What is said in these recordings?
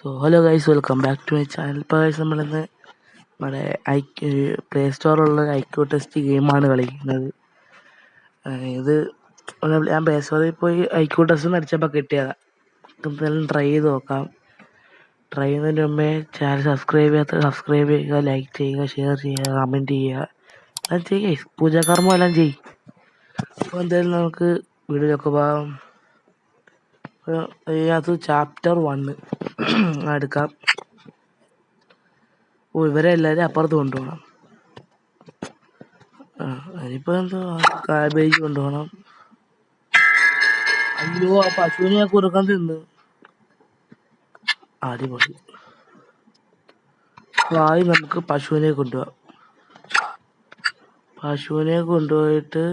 So hello guys welcome back to my channel ഇപ്പോൾ guys നമ്മളിന്ന് നമ്മുടെ ഐ പ്ലേ സ്റ്റോറിലുള്ള ഐക്യു ടെസ്റ്റ് ഗെയിമാണ് കളിക്കുന്നത്. ഇത് ഞാൻ പ്ലേ സ്റ്റോറിൽ പോയി ഐക്യു ടെസ്റ്റ് അടിച്ചപ്പോൾ കിട്ടിയതാണ് എന്തായാലും ട്രൈ ചെയ്ത് നോക്കാം. ട്രൈ ചെയ്യുന്നതിന് മുമ്പേ ചാനൽ സബ്സ്ക്രൈബ് ചെയ്യാത്ത സബ്സ്ക്രൈബ് ചെയ്യുക ലൈക്ക് ചെയ്യുക ഷെയർ ചെയ്യുക കമന്റ് ചെയ്യുക. എല്ലാം ചെയ്യുക പൂജാകർമ്മം എല്ലാം ചെയ്യും. അപ്പോൾ എന്തായാലും നമുക്ക് വീഡിയോയിലൊക്കെ പോകാം. അത് ചാപ്റ്റർ വണ്ണ് എടുക്കാം. ഓ ഇവരെ എല്ലാവരും അപ്പുറത്ത് കൊണ്ടുപോകണം. ആ അതിനിപ്പോൾ എന്തോ കാബേജ് കൊണ്ടുപോകണം. അയ്യോ ആ പശുവിനെ ഞാൻ കുറുക്കാൻ തിന്ന്. അടിപൊളി. ആദ്യം നമുക്ക് പശുവിനെ കൊണ്ടുപോകാം. പശുവിനെ കൊണ്ടുപോയിട്ട്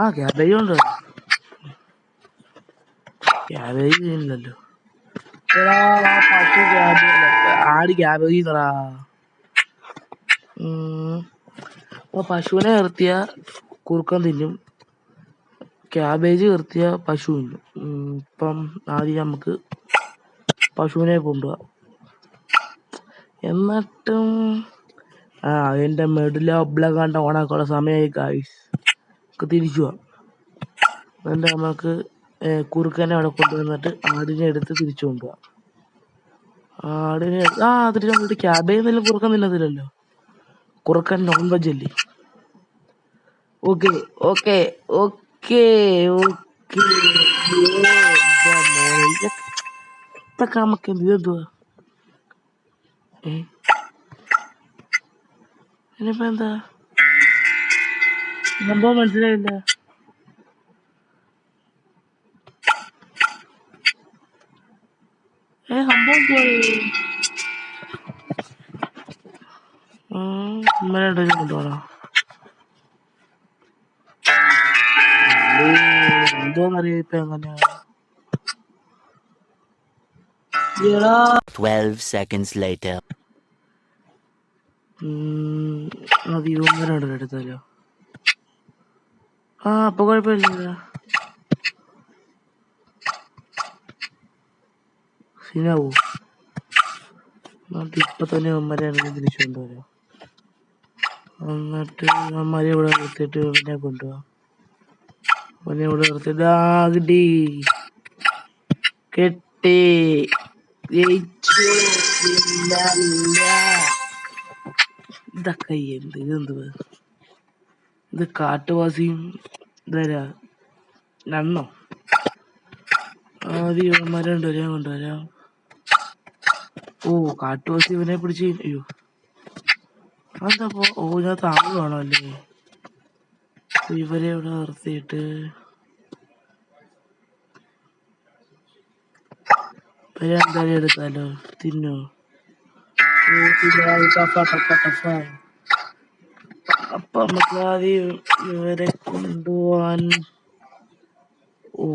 ആ ക്യാബേജ് കൊണ്ടുപോകാം അപ്പൊ പശുവിനെ നിർത്തിയ കുറുക്കൻ തിന്നും. ക്യാബേജ് നിർത്തിയ പശു തിന്നും. ഇപ്പം ആദ്യം നമുക്ക് പശുവിനെ കൊണ്ടുപോവാം. എന്നിട്ടും ആ എന്റെ മെഡില കണ്ട ഓണാക്കാനുള്ള സമയമായി നമുക്ക് തിരിച്ചു പോവാം. എന്നിട്ട് നമുക്ക് കുറുക്കനെ അവിടെ കൊണ്ടുവന്നിട്ട് ആടിനെ എടുത്ത് തിരിച്ചു കൊണ്ടുപോവാം. ആടിനെ ആ തിരിച്ചു കൊണ്ടിട്ട് ക്യാബേജ് എന്തെങ്കിലും കുറുക്കൻ തിന്നത്തില്ലല്ലോ? കുറുക്കൻ നോൺ വെജ് അല്ലേ ഓക്കെ ഓക്കെ ഓക്കെ ഓക്കെ നമുക്ക് ഇതെന്തുവാ ഏ? ഇനിയിപ്പോ എന്താ? സംഭവം മനസ്സിലായില്ല. ഏ സംഭവം എന്തുവാ ഉമ്മനെ കൊണ്ടുപോകണം എന്തോന്നറിയാം ഇപ്പൊ എങ്ങനെയാ എടാ 12 seconds later. അത് യുവമ്മനോട് എടുത്താലോ ആ അപ്പൊ കുഴപ്പമില്ല എന്നിട്ട് ഇപ്പൊ തന്നെ ഇവിടെ നിർത്തിയിട്ട് പിന്നെ കൊണ്ടുപോവാം പിന്നെ ഇവിടെ നിർത്തിയിട്ട് ആകടി കെട്ടി. ജയിച്ചു ഇതൊക്കെ എന്ത് ഇതെന്തുവാ ഇത് കാട്ടുവാസിയും ഇതാരാ? നന്നോ? ആദ്യം ഇവന്മാരെ കൊണ്ടുവരാം കൊണ്ടുവരാം. ഓ കാട്ടുവാസി ഇവനെ പിടിച്ച് അയ്യോ. അതപ്പോ ഓ ഞാൻ ആൾ വേണം അല്ലേ ഇവരെ ഇവിടെ നിർത്തിയിട്ട്. ഇവരെ എന്തായാലും എടുത്താലോ? തിന്നോ. അപ്പൊ നമുക്ക് ആദ്യം ഇവരെ കൊണ്ടുപോവാൻ ഓ.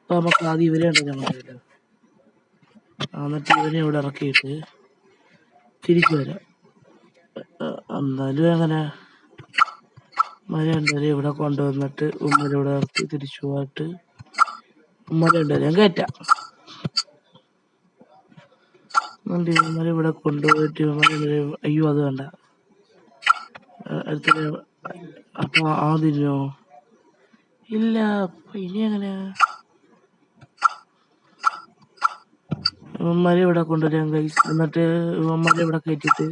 അപ്പൊ നമുക്ക് ആദ്യം ഇവരെ ഉണ്ടല്ലോ കൊണ്ടുവരാം എന്നിട്ട് ഇവനെ ഇവിടെ ഇറക്കിയിട്ട് തിരിച്ചു വരാം എന്നാലും എങ്ങനെ ഉണ്ടല്ലേ ഇവിടെ കൊണ്ടുവന്നിട്ട് ഉമ്മര ഇവിടെ ഇറക്കി തിരിച്ചു പോയിട്ട് ഉമ്മര ഉണ്ടല്ലേ ഞാൻ കയറ്റാം എന്നിട്ട് ഇവന്മാരെ ഇവിടെ കൊണ്ടുപോയിട്ട് ഇവന്മാരെ അയ്യോ അത് വേണ്ട അടുത്ത അപ്പൊ ഇല്ല ഇനി എങ്ങനെയാ ഇവന്മാരെ ഇവിടെ കൊണ്ടുവരാൻ ഗൈസ് എന്നിട്ട് ഇവന്മാരെ ഇവിടെ കയറ്റിട്ട്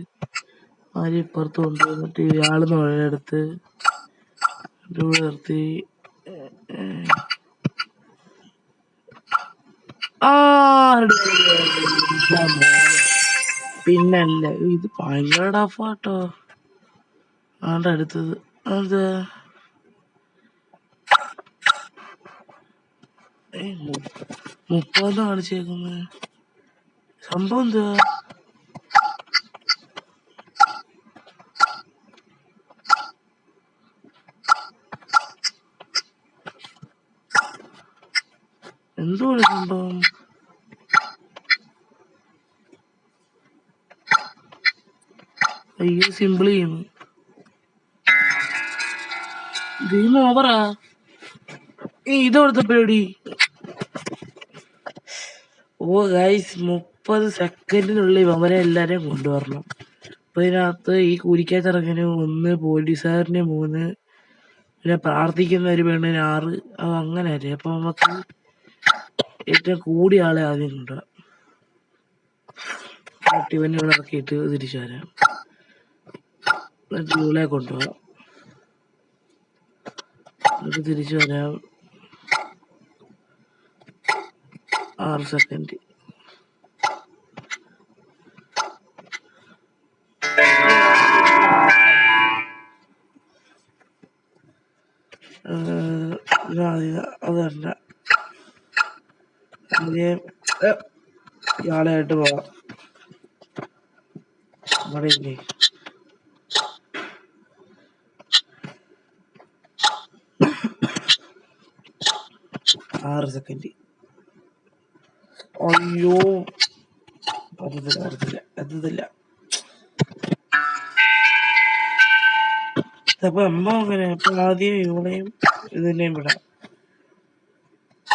ആര് ഇപ്പുറത്ത് കൊണ്ടുവന്നിട്ട് ഇയാൾ നുഴയെടുത്ത് ഇവിടെ നിർത്തി. പിന്നല്ല ഇത് ഭയങ്കര ടഫാട്ടോ ആണ്ട് അടുത്തത്? അത് ഏയ് മു- മുപ്പതെന്ന് കാണിച്ചേക്കുന്നത് സംഭവം എന്തുവാ എന്തുവാണ് സംഭവം അയ്യോ സിമ്പിൾ ചെയ്യുന്നു ഗെയിം ഓവറാ ഈ ഇതെടുത്ത പരിപാടി ഓ ഗൈസ് മുപ്പത് സെക്കൻഡിനുള്ളിൽ അവരെ എല്ലാരെയും കൊണ്ടുവരണം. അപ്പൊ ഇതിനകത്ത് ഈ കൂലിക്കകത്ത് ഇറങ്ങിന് ഒന്ന് പോലീസുകാരന് മൂന്ന് പിന്നെ പ്രാർത്ഥിക്കുന്ന ഒരു പെണ്ണിന് ആറ് അത് അങ്ങനെ അല്ലേ? അപ്പൊ നമുക്ക് ഏറ്റവും കൂടിയ ആളെ ആദ്യം കൊണ്ടുപോകാം എന്നിട്ട് ഇവിടെ ഇറക്കിയിട്ട് തിരിച്ചു വരാം. എന്നിട്ട് എന്നിട്ട് തിരിച്ചു വരാം. ആറ് സെക്കൻഡ് അത് അതല്ല ഇയാളായിട്ട് പോവാം ഇവിടെ ഇല്ലേ? ആറ് സെക്കൻഡ് അയ്യോ പറ്റത്തില്ല പറ്റത്തില്ല എത്തത്തില്ല അപ്പൊ അമ്മ അങ്ങനെ അപ്പൊ ആദ്യം ഇവളെയും ഇതിനെയും വിടാം.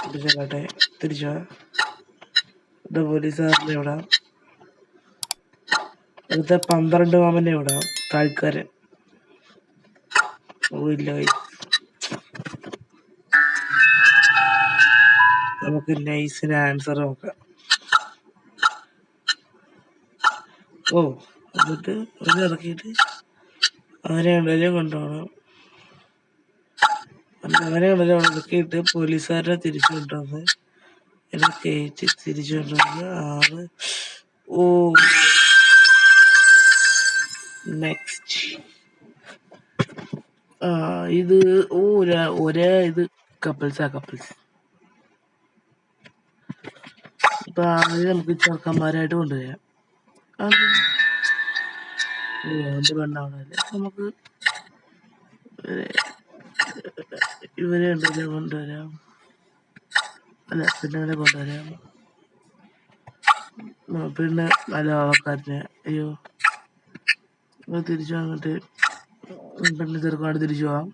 തിരിച്ചോട്ടെ തിരിച്ചോ ഇത് പോലീസുകാരന്റെ ഇവിടെ ഇവിടുത്തെ പന്ത്രണ്ട് മാമന്റെ ഇവിടെ താഴ്ക്കാരൻ ഓ ഇല്ല. നമുക്ക് നൈസിന് ആൻസർ നോക്കാം. ഓ എന്നിട്ട് ഇറക്കിയിട്ട് അവനെ ഉണ്ടല്ലോ കൊണ്ടുപോകണം. അവനെ ഉണക്കിയിട്ട് പോലീസുകാരനെ തിരിച്ചു കൊണ്ടുവന്ന് എന്നെ കയറ്റി തിരിച്ചു കൊണ്ടുവന്ന് ആറ് ഓ നെക്സ്റ്റ് ആ ഇത് ഓ ഒരാ- ഇത് കപ്പിൾസാ കപ്പിൾസ് ഇപ്പൊ ആദ്യം നമുക്ക് ചെറുക്കന്മാരായിട്ട് കൊണ്ടുവരാം. അത് പെണ്ണാവണല്ലേ നമുക്ക് ഇവരെ- ഉണ്ടല്ലോ കൊണ്ടുവരാം. അല്ല പിന്നെ അങ്ങനെ കൊണ്ടുവരാം പിന്നെ നല്ല ആൾക്കാരനെ. അയ്യോ. തിരിച്ചു വന്നിട്ട് പെണ്ണ് ചെറുക്കാട് തിരിച്ചു പോവാം.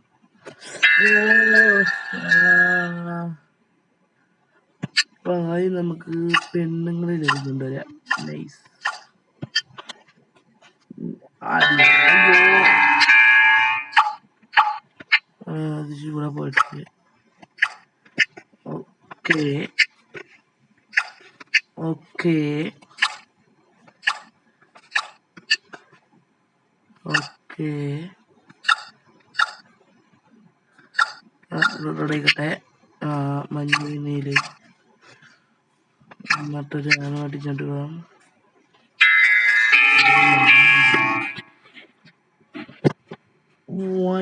നമുക്ക് പെണ്ണുങ്ങളെ കൊണ്ടുവരാം. നൈസ് അത് ഇവിടെ പോയിട്ട് ഓക്കേ ഓക്കേ ഓക്കേ ഇവിടെക്കട്ടെ മഞ്ഞ നീൽ മറ്റൊരു ആനമാട്ടി ചെണ്ടു പോകാം വൺ ടഫ്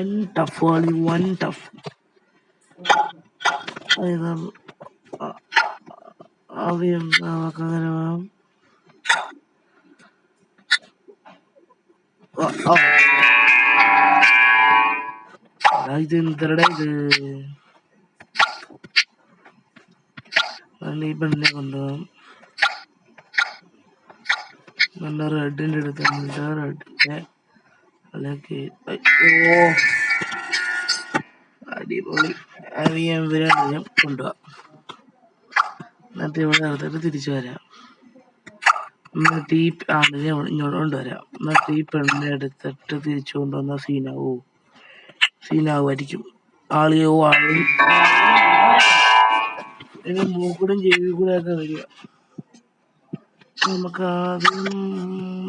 കളി വൺ ടഫ് ഏതാണ് ആദ്യം നമുക്ക് അങ്ങനെ വേണം ആ, ആ. എടാ, ഇത് എന്തരടാ ഇത് ഞാൻ കൊണ്ടുപോകാം ഓ. അടിപൊളി. ഇവരെ ഞാൻ കൊണ്ടുപോവാം എന്നിട്ട് ഇവിടെ നടത്തിട്ട് തിരിച്ചു വരാം. എന്നിട്ട് ഈ ആണിനെ ഇങ്ങോട്ട് കൊണ്ടുവരാം. എന്നിട്ട് ഈ പെണ്ണിനെ എടുത്തിട്ട് തിരിച്ചു കൊണ്ടുവന്ന സീനാവോ. സീനാവുമായിരിക്കും. ആളിയോ ആളി. മൂക്കൂടും ചെവി കൂടെ ഒക്കെ വരിക. നമുക്ക് ആദ്യം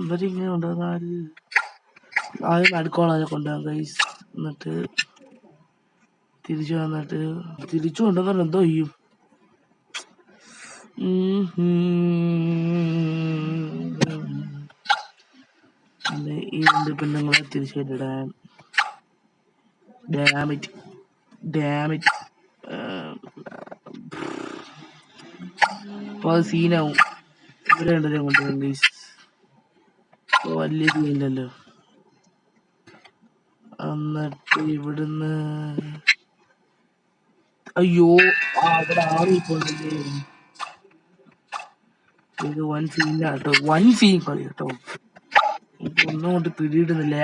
ഇവരിങ്ങനെ കൊണ്ടുവന്നാൽ ആദ്യം അടുക്കളെ കൊണ്ടുപോകാം ഗൈസ് എന്നിട്ട് തിരിച്ചു വന്നിട്ട് തിരിച്ചു കൊണ്ടുവന്നാൽ എന്തോ ചെയ്യും. പിന്നെ ഈ രണ്ട് പെണ്ണുങ്ങളെ തിരിച്ചു കൊണ്ടിടാൻ ഡാമിറ്റ് ഡാമിറ്റ് അപ്പൊ അത് സീനാവും ഇവരെ ഉണ്ടല്ലോ കൊണ്ടുപോകാൻ ഗൈസ് വലിയ സീനില്ലല്ലോ എന്നിട്ട് ഇവിടുന്ന് അയ്യോ ആ ഇവിടെ ആറ് പോയില്ലേ ഇത് വൺ സീനിലാണ് കേട്ടോ. വൻ സീൻ കളി കേട്ടോ. ഒന്നും കൊണ്ട് പിടിയിടുന്നില്ല.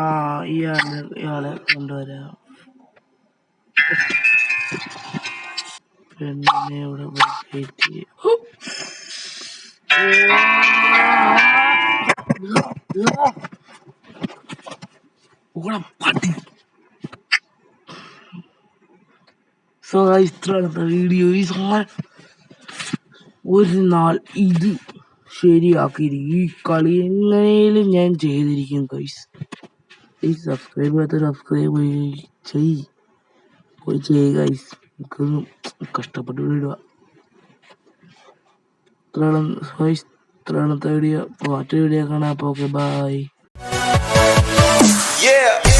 ആ ഇയാൾ ഇയാളെ കൊണ്ടുവരാം. പെണ്ണിനെ ഇവിടെ കയറ്റി. ഓ പട്ടി. സോ ഇത്രയാണ് വീഡിയോ ഈ സാധനം ഒരു നാൾ ഇത് ശരിയാക്കിയിരിക്കും ഈ കളി എങ്ങനെയും ഞാൻ ചെയ്തിരിക്കും കൈസ് ഈ സബ്സ്ക്രൈബ് ചെയ്യാത്ത സബ്സ്ക്രൈബ് ചെയ് പോയി ചെയ്യ കൈസ് എനിക്കൊന്നും കഷ്ടപ്പെട്ട് വിടുക. ഇത്രയാണ് ഗൈസ് ഇത്രയാണത്തെ വീഡിയോ. മറ്റൊരു വീഡിയോ കാണാം അപ്പോൾ ഓക്കെ ബൈ Yeah.